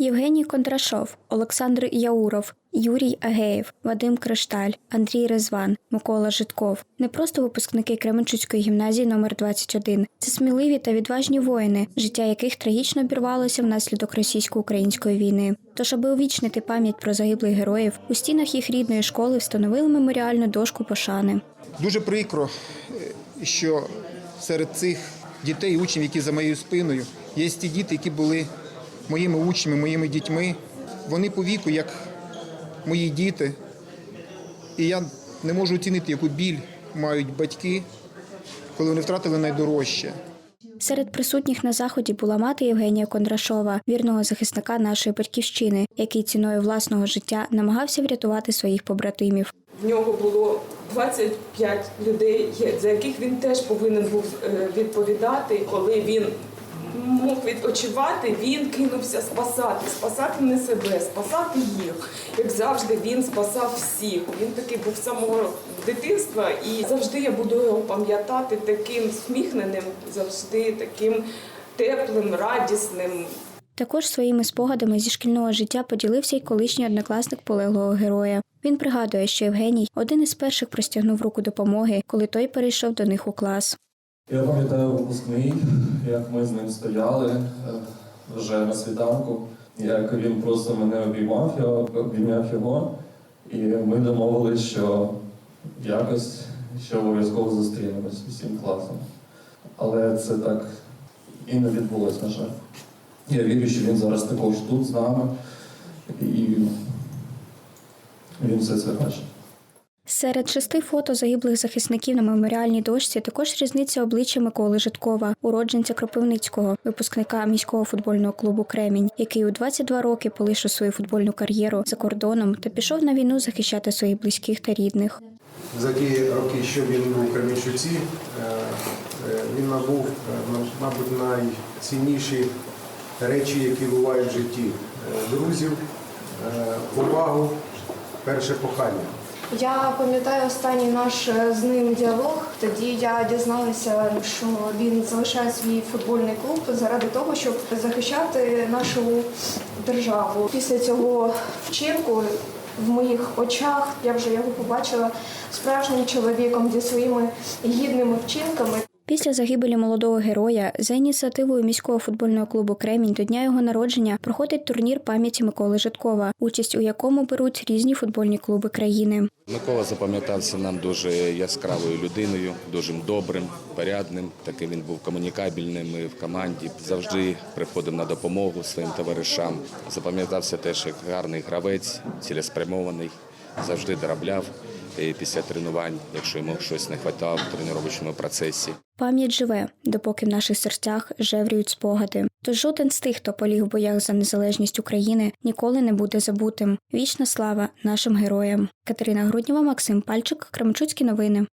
Євгеній Кондрашов, Олександр Яуров, Юрій Агеєв, Вадим Кришталь, Андрій Резван, Микола Житков не просто випускники Кременчуцької гімназії номер 21 Це сміливі та відважні воїни, життя яких трагічно обірвалося внаслідок російсько-української війни. Тож, аби увічнити пам'ять про загиблих героїв, у стінах їх рідної школи встановили меморіальну дошку пошани. Дуже прикро, що серед цих дітей учнів, які за моєю спиною, є ті діти, які були моїми учнями, моїми дітьми. Вони по віку, як мої діти. І я не можу оцінити, яку біль мають батьки, коли вони втратили найдорожче. Серед присутніх на заході була мати Євгенія Кондрашова, вірного захисника нашої батьківщини, який ціною власного життя намагався врятувати своїх побратимів. В нього було 25 людей, за яких він теж повинен був е, відповідати. Коли він мог відпочивати, він кинувся спасати, спасати не себе, спасати їх. Як завжди, він спасав всіх. Він такий був самого дитинства, і завжди я буду його пам'ятати таким сміхненим, завжди таким теплим, радісним. Також своїми спогадами зі шкільного життя поділився й колишній однокласник полеглого героя. Він пригадує, що Євгеній один із перших простягнув руку допомоги, коли той перейшов до них у клас. Я пам'ятаю випускний, як ми з ним стояли е, вже на світанку, як він просто мене обіймав, я обійняв його, і ми домовились, що якось ще обов'язково зустрінемось усім класом. Але це так і не відбулось, на жаль. Я вірю, що він зараз також тут з нами, і він все це бачить. Серед шести фото загиблих захисників на меморіальній дошці також різниця обличчя Миколи Житкова, уродженця Кропивницького, випускника міського футбольного клубу Кремінь, який у 22 роки полишив свою футбольну кар'єру за кордоном та пішов на війну захищати своїх близьких та рідних. За ті роки, що він був у Кремінчуці, е, е, він набув, е, мабуть, найцінніші речі, які бувають в житті. Друзів, повагу, перше кохання. Я пам'ятаю останній наш е, з ним діалог. Тоді я дізналася, що він залишає свій футбольний клуб заради того, щоб захищати нашу державу. Після цього вчинку в моїх очах я вже його побачила справжнім чоловіком зі своїми гідними вчинками. Після загибелі молодого героя за ініціативою міського футбольного клубу Кремінь до дня його народження проходить турнір пам'яті Миколи Житкова, участь у якому беруть різні футбольні клуби країни. Микола запам'ятався нам дуже яскравою людиною, дуже добрим, порядним. Таким він був комунікабельним і в команді. Завжди приходив на допомогу своїм товаришам. Запам'ятався теж як гарний гравець, цілеспрямований, завжди доробляв після тренувань, якщо йому щось не вистачало в тренувальному процесі. Пам'ять живе, допоки в наших серцях жеврюють спогади. Тож жоден з тих, хто поліг в боях за незалежність України, ніколи не буде забутим. Вічна слава нашим героям. Катерина Груднєва, Максим Пальчик, Кремчуцькі новини.